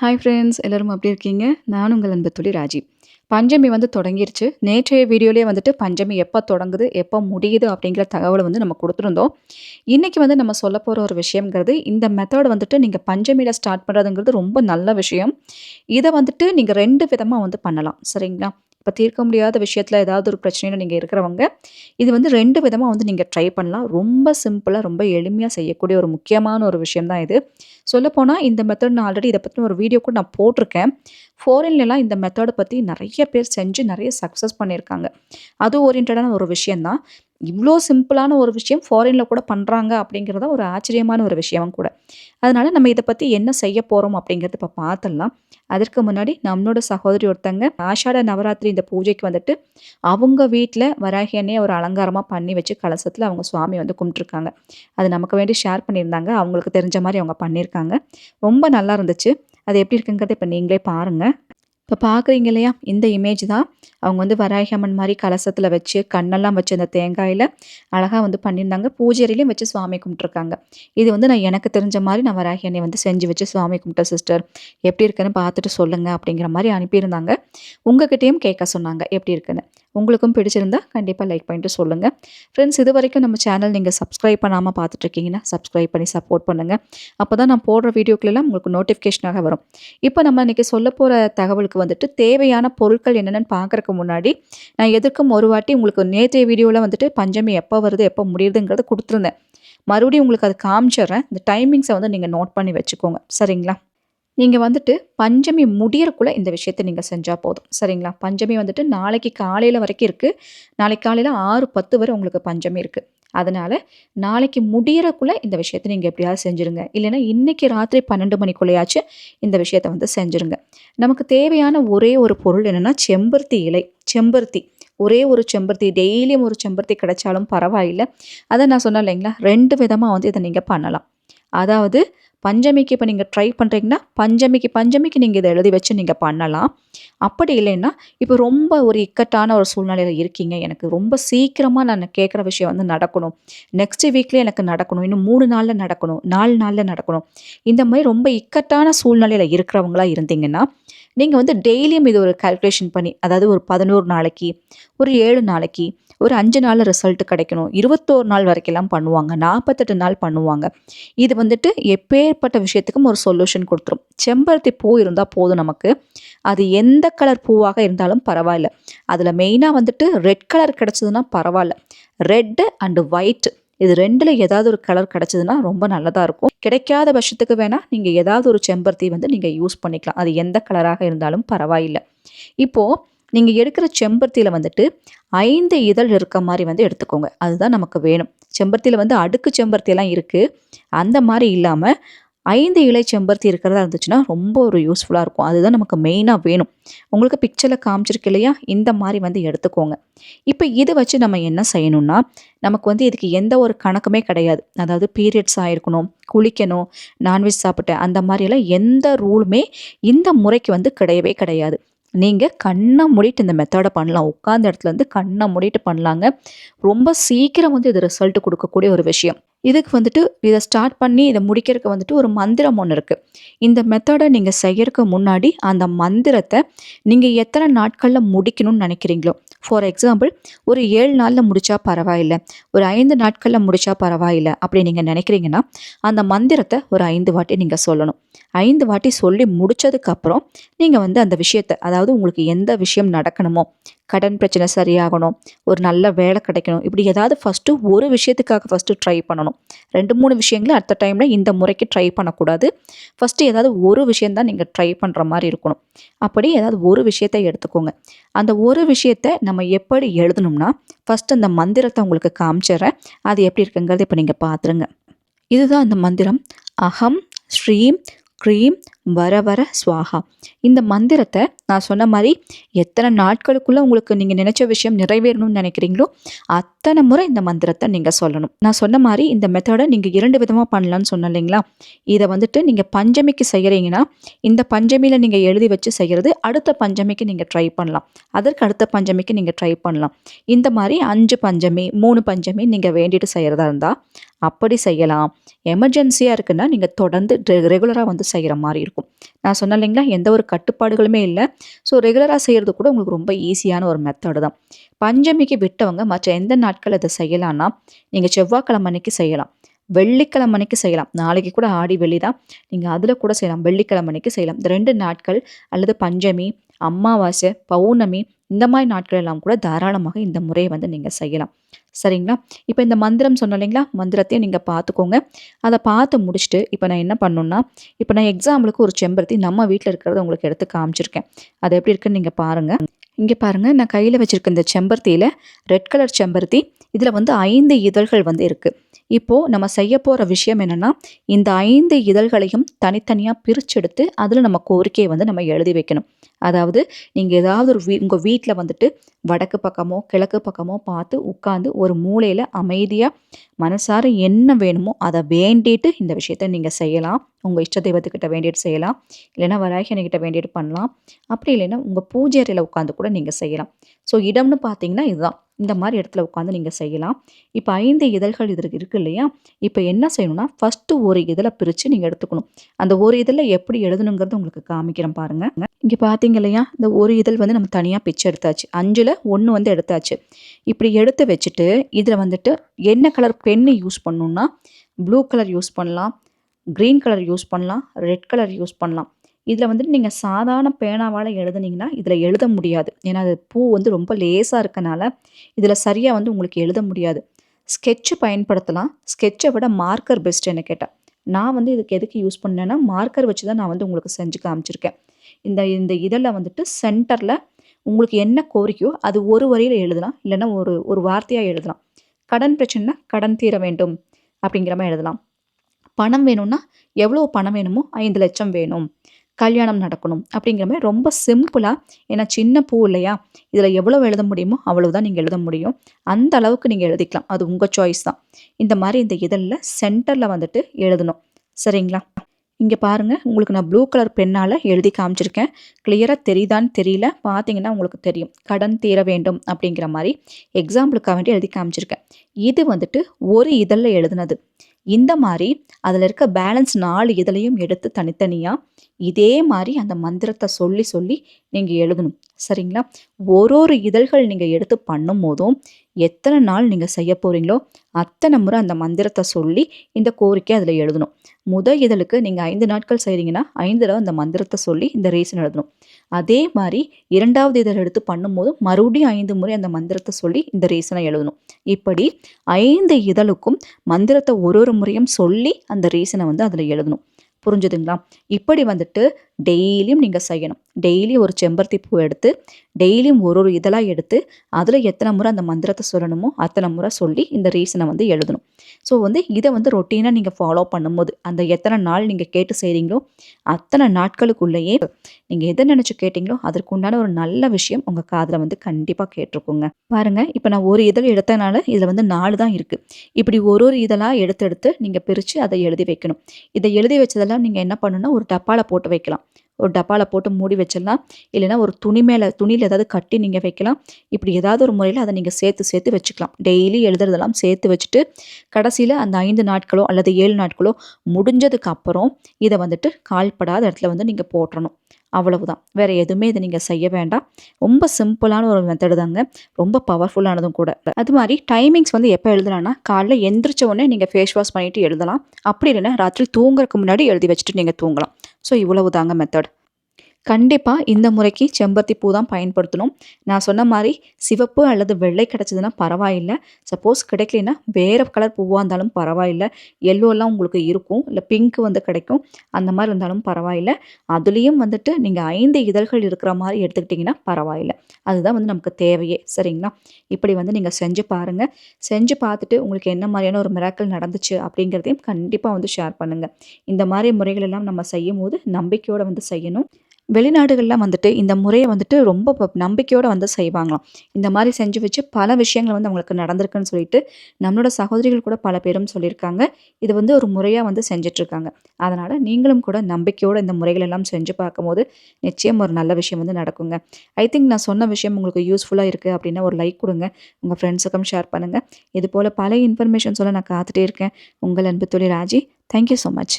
Hi friends எல்லோரும் அப்படி இருக்கீங்க? நான் உங்கள் அன்பு துளி ராஜி. பஞ்சமி வந்து தொடங்கிருச்சு. நேற்றைய வீடியோலேயே வந்துட்டு பஞ்சமி எப்போ தொடங்குது எப்போ முடியுது அப்படிங்கிற தகவலை வந்து நம்ம கொடுத்துருந்தோம். இன்றைக்கி வந்து நம்ம சொல்ல போகிற ஒரு விஷயங்கிறது இந்த மெத்தட் வந்துட்டு நீங்கள் பஞ்சமியில் ஸ்டார்ட் பண்ணுறதுங்கிறது ரொம்ப நல்ல விஷயம். இதை வந்துட்டு நீங்கள் ரெண்டு விதமாக வந்து பண்ணலாம். சரிங்களா? இப்போ தீர்க்க முடியாத விஷயத்தில் ஏதாவது ஒரு பிரச்சனையில் நீங்கள் இருக்கிறவங்க இது வந்து ரெண்டு விதமாக வந்து நீங்கள் ட்ரை பண்ணலாம். ரொம்ப சிம்பிளாக ரொம்ப எளிமையாக செய்யக்கூடிய ஒரு முக்கியமான ஒரு விஷயம் தான் இது. சொல்லப்போனால் இந்த மெத்தட் நான் ஆல்ரெடி இதை பற்றி ஒரு வீடியோ கூட நான் போட்டிருக்கேன். ஃபாரின்லலாம் இந்த மெத்தடை பற்றி நிறைய பேர் செஞ்சு நிறைய சக்ஸஸ் பண்ணியிருக்காங்க. அது ஓரியன்டான ஒரு விஷயந்தான் இவ்வளோ சிம்பிளான ஒரு விஷயம் ஃபாரினில் கூட பண்ணுறாங்க அப்படிங்கிறத ஒரு ஆச்சரியமான ஒரு விஷயமும் கூட. அதனால் நம்ம இதை பற்றி என்ன செய்ய போகிறோம் அப்படிங்கிறது இப்போ பார்த்துடலாம். அதற்கு முன்னாடி நம்மளோட சகோதரி ஒருத்தங்க ஆஷாட நவராத்திரி இந்த பூஜைக்கு வந்துட்டு அவங்க வீட்டில் வராகி ஒரு அலங்காரமாக பண்ணி வச்சு கலசத்தில் அவங்க சுவாமி வந்து கும்பிட்ருக்காங்க அது நமக்கு வேண்டி ஷேர் பண்ணியிருந்தாங்க. அவங்களுக்கு தெரிஞ்ச மாதிரி அவங்க பண்ணியிருக்காங்க. ரொம்ப நல்லா இருந்துச்சு. அது எப்படி இருக்குங்கிறத இப்போ நீங்களே பாருங்கள் இப்போ பார்க்குறீங்க இல்லையா இந்த இமேஜ் தான். அவங்க வந்து வராகி அம்மன் மாதிரி கலசத்தில் வச்சு கண்ணெல்லாம் வச்சு அந்த தேங்காயில் அழகாக வந்து பண்ணியிருந்தாங்க. பூஜையிலையும் வச்சு சுவாமி கும்பிட்ருக்காங்க இது வந்து நான் எனக்கு தெரிஞ்ச மாதிரி நான் வராகி வந்து செஞ்சு வச்சு சுவாமி கும்பிட்ட சிஸ்டர். எப்படி இருக்குன்னு பார்த்துட்டு சொல்லுங்கள் அப்படிங்கிற மாதிரி அனுப்பியிருந்தாங்க. உங்ககிட்டயும் கேட்க சொன்னாங்க எப்படி இருக்குன்னு. உங்களுக்கும் பிடிச்சிருந்தா கண்டிப்பாக லைக் பண்ணிட்டு சொல்லுங்கள் ஃப்ரெண்ட்ஸ் இது வரைக்கும் நம்ம சேனல் நீங்கள் சப்ஸ்கிரைப் பண்ணாமல் பார்த்துட்ருக்கீங்கன்னா சப்ஸ்கிரைப் பண்ணி சப்போர்ட் பண்ணுங்கள் அப்போ தான் நான் போடுற வீடியோக்களெல்லாம் உங்களுக்கு நோட்டிஃபிகேஷனாக வரும். இப்போ நம்ம இன்றைக்கி சொல்ல போகிற தகவலுக்கு வந்துட்டு தேவையான பொருட்கள் என்னென்னு பார்க்குறக்கு முன்னாடி நான் எதற்கும் ஒரு வாட்டி உங்களுக்கு நேற்றைய வீடியோவில் வந்துட்டு பஞ்சமி எப்போ வருது எப்போ முடியுதுங்கிறத கொடுத்துருந்தேன். மறுபடியும் உங்களுக்கு அது காமிச்சிட்றேன். இந்த டைமிங்ஸை வந்து நீங்கள் நோட் பண்ணி வச்சுக்கோங்க. சரிங்களா? நீங்கள் வந்துட்டு பஞ்சமி முடியறக்குள்ளே இந்த விஷயத்தை நீங்கள் செஞ்சால் போதும். சரிங்களா? பஞ்சமி வந்துட்டு நாளைக்கு காலையில் வரைக்கும் இருக்குது நாளைக்கு காலையில் ஆறு பத்து வரை உங்களுக்கு பஞ்சமி இருக்குது அதனால் நாளைக்கு முடியறக்குள்ளே இந்த விஷயத்தை நீங்கள் எப்படியாவது செஞ்சுருங்க. இல்லைன்னா இன்றைக்கி ராத்திரி பன்னெண்டு மணிக்குள்ளேயாச்சும் இந்த விஷயத்தை வந்து செஞ்சுருங்க. நமக்கு தேவையான ஒரே ஒரு பொருள் என்னென்னா செம்பருத்தி இலை. செம்பருத்தி. ஒரே ஒரு செம்பருத்தி டெய்லியும் ஒரு செம்பருத்தி கிடைச்சாலும் பரவாயில்லை. அதை நான் சொன்னேன் இல்லைங்களா? ரெண்டு விதமாக வந்து இதை நீங்கள் பண்ணலாம். அதாவது பஞ்சமிக்கு இப்போ நீங்கள் ட்ரை பண்ணுறீங்கன்னா பஞ்சமிக்கு பஞ்சமிக்கு நீங்கள் இதை எழுதி வச்சு நீங்கள் பண்ணலாம். அப்படி இல்லைன்னா இப்போ ரொம்ப ஒரு இக்கட்டான ஒரு சூழ்நிலையில் இருக்கீங்க. எனக்கு ரொம்ப சீக்கிரமாக நான் கேட்குற விஷயம் வந்து நடக்கணும். நெக்ஸ்ட் வீக்லேயே எனக்கு நடக்கணும். இன்னும் மூணு நாளில் நடக்கணும். நாலு நாளில் நடக்கணும். இந்த மாதிரி ரொம்ப இக்கட்டான சூழ்நிலையில் இருக்கிறவங்களா இருந்தீங்கன்னா நீங்கள் வந்து டெய்லியும் இது ஒரு கால்குலேஷன் பண்ணி அதாவது ஒரு பதினோரு நாளைக்கு ஒரு ஏழு நாளைக்கு ஒரு அஞ்சு நாள் ரிசல்ட் கிடைக்கணும். இருபத்தோரு நாள் வரைக்கெல்லாம் பண்ணுவாங்க. நாற்பத்தெட்டு நாள் பண்ணுவாங்க. இது வந்துட்டு எப்பேற்பட்ட விஷயத்துக்கும் ஒரு சொல்யூஷன் கொடுத்துரும். செம்பருத்தி பூ இருந்தால் போதும் நமக்கு. அது எந்த கலர் பூவாக இருந்தாலும் பரவாயில்ல. அதில் மெயினாக வந்துட்டு ரெட் கலர் கிடச்சதுன்னா பரவாயில்ல. ரெட்டு அண்டு ஒயிட் இது ரெண்டில் ஏதாவது ஒரு கலர் கிடச்சதுன்னா ரொம்ப நல்லதாக இருக்கும். கிடைக்காத பட்சத்துக்கு வேணால் நீங்கள் ஏதாவது ஒரு செம்பருத்தி வந்து நீங்கள் யூஸ் பண்ணிக்கலாம். அது எந்த கலராக இருந்தாலும் பரவாயில்லை. இப்போது நீங்கள் எடுக்கிற செம்பருத்தியில் வந்துட்டு ஐந்து இதழ் இருக்க மாதிரி வந்து எடுத்துக்கோங்க. அதுதான் நமக்கு வேணும். செம்பருத்தியில் வந்து அடுக்கு செம்பருத்தியெல்லாம் இருக்குது அந்த மாதிரி இல்லாமல் ஐந்து இலை செம்பருத்தி இருக்கிறதா இருந்துச்சுன்னா ரொம்ப ஒரு யூஸ்ஃபுல்லாக இருக்கும். அதுதான் நமக்கு மெயினாக வேணும். உங்களுக்கு பிக்சரில் காமிச்சிருக்கு இல்லையா? இந்த மாதிரி வந்து எடுத்துக்கோங்க. இப்போ இதை வச்சு நம்ம என்ன செய்யணும்னா நமக்கு வந்து இதுக்கு எந்த ஒரு கணக்குமே கிடையாது. அதாவது பீரியட்ஸ் ஆகிருக்கணும் குளிக்கணும் நான்வெஜ் சாப்பிட்டேன் அந்த மாதிரியெல்லாம் எந்த ரூலுமே இந்த முறைக்கு வந்து கிடையவே கிடையாது. நீங்கள் கண்ணை மூடிட்டு இந்த மெத்தடை பண்ணலாம். உட்காந்த இடத்துல இருந்து கண்ணை மூடிட்டு பண்ணலாங்க. ரொம்ப சீக்கிரம் வந்து இது ரிசல்ட் கொடுக்கக்கூடிய ஒரு விஷயம். இதுக்கு வந்துட்டு இதை ஸ்டார்ட் பண்ணி இதை முடிக்கிறதுக்கு வந்துட்டு ஒரு மந்திரம் ஒன்று இருக்குது இந்த மெத்தடை நீங்கள் செய்யறதுக்கு முன்னாடி அந்த மந்திரத்தை நீங்கள் எத்தனை நாட்களில் முடிக்கணும்னு நினைக்கிறீங்களோ? ஃபார் எக்ஸாம்பிள் ஒரு ஏழு நாளில் முடித்தா பரவாயில்லை. ஒரு ஐந்து நாட்களில் முடித்தா பரவாயில்லை. அப்படி நீங்கள் நினைக்கிறீங்கன்னா அந்த மந்திரத்தை ஒரு ஐந்து வாட்டி நீங்கள் சொல்லணும். ஐந்து வாட்டி சொல்லி முடித்ததுக்கப்புறம் நீங்கள் வந்து அந்த விஷயத்தை அதாவது உங்களுக்கு எந்த விஷயம் நடக்கணுமோ கடன் பிரச்சனை சரியாகணும் ஒரு நல்ல வேலை கிடைக்கணும் இப்படி ஏதாவது ஃபஸ்ட்டு ஒரு விஷயத்துக்காக ஃபஸ்ட்டு ட்ரை பண்ணணும். ரெண்டு மூணு விஷயங்களும் அடுத்த டைமில் இந்த முறைக்கு ட்ரை பண்ணக்கூடாது. ஃபஸ்ட்டு ஏதாவது ஒரு விஷயந்தான் நீங்கள் ட்ரை பண்ணுற மாதிரி இருக்கணும். அப்படி ஏதாவது ஒரு விஷயத்தை எடுத்துக்கோங்க. அந்த ஒரு விஷயத்தை நம்ம எப்படி எழுதணும்னா ஃபஸ்ட்டு அந்த மந்திரத்தை உங்களுக்கு காமிச்சிடுறேன். அது எப்படி இருக்குங்கிறது இப்போ நீங்கள் பார்த்துருங்க இதுதான் அந்த மந்திரம். அகம் ஸ்ரீம் க்ரீம் வர வர இந்த மந்திரத்தை நான் சொன்ன மாதிரி எத்தனை நாட்களுக்குள்ளே உங்களுக்கு நீங்கள் நினச்ச விஷயம் நிறைவேறணும்னு நினைக்கிறீங்களோ அத்தனை முறை இந்த மந்திரத்தை நீங்கள் சொல்லணும். நான் சொன்ன மாதிரி இந்த மெத்தடை நீங்கள் இரண்டு விதமாக பண்ணலான்னு சொன்னேன் இல்லைங்களா? இதை வந்துட்டு நீங்கள் பஞ்சமிக்கு செய்கிறீங்கன்னா இந்த பஞ்சமியில் நீங்கள் எழுதி வச்சு செய்கிறது அடுத்த பஞ்சமிக்கு நீங்கள் ட்ரை பண்ணலாம். அதற்கு அடுத்த பஞ்சமிக்கு நீங்கள் ட்ரை பண்ணலாம். இந்த மாதிரி அஞ்சு பஞ்சமி மூணு பஞ்சமி நீங்கள் வேண்டிட்டு செய்கிறதா இருந்தால் அப்படி செய்யலாம். எமர்ஜென்சியாக இருக்குன்னா நீங்கள் தொடர்ந்து ரெகுலராக வந்து செய்கிற மாதிரி இருக்கும். நான் சொன்னேன் இல்லைங்களா எந்த ஒரு கட்டுப்பாடுகளுமே இல்லை. ஸோ ரெகுலராக செய்கிறது கூட உங்களுக்கு ரொம்ப ஈஸியான ஒரு மெத்தடு தான். பஞ்சமிக்கு விட்டவங்க மற்ற எந்த நாட்கள் அதை செய்யலாம்னா நீங்கள் செவ்வாய்க்கிழமை அன்னைக்கு செய்யலாம். வெள்ளிக்கிழமை அன்னைக்கு செய்யலாம். நாளைக்கு கூட ஆடி வெள்ளி தான். நீங்கள் அதில் கூட செய்யலாம். வெள்ளிக்கிழமை அன்னைக்கு செய்யலாம். இந்த ரெண்டு நாட்கள் அல்லது பஞ்சமி அமாவாசை பௌர்ணமி இந்த மாதிரி நாட்கள் எல்லாம் கூட தாராளமாக இந்த முறையை வந்து நீங்கள் செய்யலாம். சரிங்களா? இப்போ இந்த மந்திரம் சொன்ன இல்லைங்களா? மந்திரத்தையும் நீங்கள் பார்த்துக்கோங்க அதை பார்த்து முடிச்சுட்டு இப்போ நான் என்ன பண்ணணும்னா இப்போ நான் எக்ஸாம்பிளுக்கு ஒரு செம்பருத்தி நம்ம வீட்டில் இருக்கிறத உங்களுக்கு எடுத்து காமிச்சிருக்கேன். அது எப்படி இருக்குன்னு நீங்கள் பாருங்கள் இங்கே பாருங்கள் நான் கையில் வச்சுருக்க இந்த செம்பருத்தியில் ரெட் கலர் செம்பருத்தி இதில் வந்து ஐந்து இதழ்கள் வந்து இருக்குது இப்போது நம்ம செய்ய போகிற விஷயம் என்னென்னா இந்த ஐந்து இதழ்களையும் தனித்தனியாக பிரிச்செடுத்து அதில் நம்ம கோரிக்கையை வந்து நம்ம எழுதி வைக்கணும். அதாவது நீங்கள் ஏதாவது ஒரு வீ உங்கள் வீட்டில் வந்துட்டு வடக்கு பக்கமோ கிழக்கு பக்கமோ பார்த்து உட்காந்து ஒரு மூலையில் அமைதியாக மனசார என்ன வேணுமோ அதை வேண்டிட்டு இந்த விஷயத்த நீங்கள் செய்யலாம். உங்கள் இஷ்ட தெய்வத்துக்கிட்ட வேண்டிட்டு செய்யலாம். இல்லைன்னா வராகினிக்கிட்ட வேண்டிட்டு பண்ணலாம். அப்படி இல்லைன்னா உங்கள் பூஜை அறையில் உட்காந்து கூட நீங்கள் செய்யலாம். ஸோ இடம்னு பார்த்தீங்கன்னா இதுதான். இந்த மாதிரி இடத்துல உட்காந்து நீங்கள் செய்யலாம். இப்போ ஐந்து இதழ்கள் இது இருக்குது இல்லையா? இப்போ என்ன செய்யணும்னா ஃபஸ்ட்டு ஒரு இதழை பிரித்து நீங்கள் எடுத்துக்கணும். அந்த ஒரு இதழில் எப்படி எழுதணுங்கிறது உங்களுக்கு காமிக்கிறேன் பாருங்கள் இங்கே பார்த்தீங்க இல்லையா? இந்த ஒரு இதழ் வந்து நம்ம தனியாக பிச்சு எடுத்தாச்சு. அஞ்சில் ஒன்று வந்து எடுத்தாச்சு. இப்படி எடுத்து வச்சுட்டு இதில் வந்துட்டு என்ன கலர் பென்னு யூஸ் பண்ணணுன்னா ப்ளூ கலர் யூஸ் பண்ணலாம் க்ரீன் கலர் யூஸ் பண்ணலாம் ரெட் கலர் யூஸ் பண்ணலாம். இதில் வந்துட்டு நீங்கள் சாதாரண பேனாவால் எழுதுனீங்கன்னா இதில் எழுத முடியாது. ஏன்னா அது பூ வந்து ரொம்ப லேசாக இருக்கனால இதில் சரியாக வந்து உங்களுக்கு எழுத முடியாது. ஸ்கெட்சு பயன்படுத்தலாம். ஸ்கெட்சை விட மார்க்கர் பெஸ்ட் என்ன கேட்டால் நான் வந்து இதுக்கு எதுக்கு யூஸ் பண்ணேன்னா மார்க்கர் வச்சு தான் நான் வந்து உங்களுக்கு செஞ்சு காமிச்சிருக்கேன். இந்த இந்த இதழில் வந்துட்டு சென்டரில் உங்களுக்கு என்ன கோரிக்கையோ அது ஒரு வரியில் எழுதலாம். இல்லைன்னா ஒரு ஒரு வார்த்தையாக எழுதலாம். கடன் பிரச்சனைனா கடன் தீர வேண்டும் அப்படிங்கிற மாதிரி எழுதலாம். பணம் வேணும்னா எவ்வளோ பணம் வேணுமோ ஐந்து லட்சம் வேணும். கல்யாணம் நடக்கணும் அப்படிங்கிற மாதிரி ரொம்ப சிம்பிளாக ஏன்னா சின்ன பூ இல்லையா? இதில் எவ்வளோ எழுத முடியுமோ அவ்வளவுதான் நீங்கள் எழுத முடியும். அந்த அளவுக்கு நீங்கள் எழுதிக்கலாம். அது உங்கள் சாய்ஸ் தான். இந்த மாதிரி இந்த இதழில் சென்டரில் வந்துட்டு எழுதணும். சரிங்களா? இங்கே பாருங்கள் உங்களுக்கு நான் ப்ளூ கலர் பெண்ணால் எழுதி காமிச்சிருக்கேன். கிளியராக தெரியுதான்னு தெரியல. பார்த்தீங்கன்னா உங்களுக்கு தெரியும். கடன் தீர வேண்டும் அப்படிங்கிற மாதிரி எக்ஸாம்பிளுக்காக வேண்டி எழுதி காமிச்சிருக்கேன். இது வந்துட்டு ஒரு இதழில் எழுதுனது. இந்த மாதிரி அதில் இருக்க பேலன்ஸ் நாலு இதழையும் எடுத்து தனித்தனியாக இதே மாதிரி அந்த மந்திரத்தை சொல்லி சொல்லி நீங்கள் எழுதணும். சரிங்களா? ஒரு ஒரு இதழ்கள் நீங்கள் எடுத்து பண்ணும் போதும் எத்தனை நாள் நீங்கள் செய்ய போகிறீங்களோ அத்தனை முறை அந்த மந்திரத்தை சொல்லி இந்த கோரிக்கை அதில் எழுதணும். முதல் இதழுக்கு நீங்கள் ஐந்து நாட்கள் செய்கிறீங்கன்னா ஐந்து தடவை அந்த மந்திரத்தை சொல்லி இந்த ரீசன் எழுதணும். அதே மாதிரி இரண்டாவது இதழ் எடுத்து பண்ணும்போது மறுபடியும் ஐந்து முறை அந்த மந்திரத்தை சொல்லி இந்த ரீசனை எழுதணும். இப்படி ஐந்து இதழுக்கும் மந்திரத்தை ஒரு ஒரு முறையும் சொல்லி அந்த ரீசனை வந்து அதில் எழுதணும். புரிஞ்சுதுங்களா? இப்படி வந்துட்டு டெய்லியும் நீங்கள் செய்யணும். டெய்லியும் ஒரு செம்பருத்தி பூ எடுத்து டெய்லியும் ஒரு ஒரு இதழாக எடுத்து அதில் எத்தனை முறை அந்த மந்திரத்தை சொல்லணுமோ அத்தனை முறை சொல்லி இந்த ரீசனை வந்து எழுதணும். ஸோ வந்து இதை வந்து ரொட்டீனாக நீங்கள் ஃபாலோ பண்ணும்போது அந்த எத்தனை நாள் நீங்கள் கேட்டு செய்கிறீங்களோ அத்தனை நாட்களுக்குள்ளேயே நீங்கள் எதை நினச்சி கேட்டிங்களோ அதற்கு உண்டான ஒரு நல்ல விஷயம் உங்கள் காதில் வந்து கண்டிப்பாக கேட்டிருக்குங்க. பாருங்கள் இப்போ நான் ஒரு இதழ் எடுத்தனால இதில் வந்து நாலு தான் இருக்குது இப்படி ஒரு ஒரு இதழாக எடுத்து எடுத்து நீங்கள் பிரித்து அதை எழுதி வைக்கணும். இதை எழுதி வச்சதெல்லாம் நீங்கள் என்ன பண்ணணும்னா ஒரு டப்பாவில் போட்டு வைக்கலாம். ஒரு டப்பாவில் போட்டு மூடி வச்சிடலாம். இல்லைனா ஒரு துணி மேலே துணியில் ஏதாவது கட்டி நீங்கள் வைக்கலாம். இப்படி ஏதாவது ஒரு முறையில் அதை நீங்கள் சேர்த்து சேர்த்து வச்சுக்கலாம். டெய்லி எழுதுறதெல்லாம் சேர்த்து வச்சுட்டு கடைசியில் அந்த ஐந்து நாட்களோ அல்லது ஏழு நாட்களோ முடிஞ்சதுக்கு அப்புறம் இதை வந்துட்டு கால்படாத இடத்துல வந்து நீங்கள் போட்டுறணும். அவ்வளவுதான். வேறு எதுவுமே இதை நீங்கள் செய்ய வேண்டாம். ரொம்ப சிம்பிளான ஒரு மெத்தடு தாங்க. ரொம்ப பவர்ஃபுல்லானதும் கூட. அது மாதிரி டைமிங்ஸ் வந்து எப்போ எழுதலாம்னா காலைல எந்திரிச்ச உடனே நீங்கள் ஃபேஸ் வாஷ் பண்ணிவிட்டு எழுதலாம். அப்படி இல்லைன்னா ராத்திரி தூங்குறதுக்கு முன்னாடி எழுதி வச்சுட்டு நீங்கள் தூங்கலாம். ஸோ இவ்வளவு தாங்க மெத்தட் கண்டிப்பாக இந்த முறைக்கு செம்பருத்தி பூ தான் பயன்படுத்தணும். நான் சொன்ன மாதிரி சிவப்பு அல்லது வெள்ளை கிடச்சிதுன்னா பரவாயில்லை. சப்போஸ் கிடைக்கலனா வேறு கலர் பூவாக இருந்தாலும் பரவாயில்லை. எல்லோலாம் உங்களுக்கு இருக்கும். இல்லை பிங்க் வந்து கிடைக்கும். அந்த மாதிரி இருந்தாலும் பரவாயில்லை. அதுலேயும் வந்துட்டு நீங்கள் ஐந்து இதழ்கள் இருக்கிற மாதிரி எடுத்துக்கிட்டிங்கன்னா பரவாயில்லை. அதுதான் வந்து நமக்கு தேவையே. சரிங்களா? இப்படி வந்து நீங்கள் செஞ்சு பாருங்கள் செஞ்சு பார்த்துட்டு உங்களுக்கு என்ன மாதிரியான ஒரு மிராக்கள் நடந்துச்சு அப்படிங்கிறதையும் கண்டிப்பாக வந்து ஷேர் பண்ணுங்கள் இந்த மாதிரி முறைகள் எல்லாம் நம்ம செய்யும் போது நம்பிக்கையோடு வந்து செய்யணும். வெளிநாடுகள்லாம் வந்துட்டு இந்த முறையை வந்துட்டு ரொம்ப நம்பிக்கையோடு வந்து செய்வாங்களாம். இந்த மாதிரி செஞ்சு வச்சு பல விஷயங்கள் வந்து அவங்களுக்கு நடந்திருக்குன்னு சொல்லிட்டு நம்மளோட சகோதரிகள் கூட பல பேரும் சொல்லியிருக்காங்க. இது வந்து ஒரு முறையாக வந்து செஞ்சிட்ருக்காங்க. அதனால் நீங்களும் கூட நம்பிக்கையோடு இந்த முறைகள் எல்லாம் செஞ்சு பார்க்கும்போது நிச்சயம் ஒரு நல்ல விஷயம் வந்து நடக்குங்க. ஐ திங்க் நான் சொன்ன விஷயம் உங்களுக்கு யூஸ்ஃபுல்லாக இருக்குது அப்படின்னா ஒரு லைக் கொடுங்க. உங்கள் ஃப்ரெண்ட்ஸுக்கும் ஷேர் பண்ணுங்கள் இது போல் பல இன்ஃபர்மேஷன்ஸோட நான் காத்துட்டே இருக்கேன். உங்கள் அன்பு தொழில் ராஜி. Thank you so much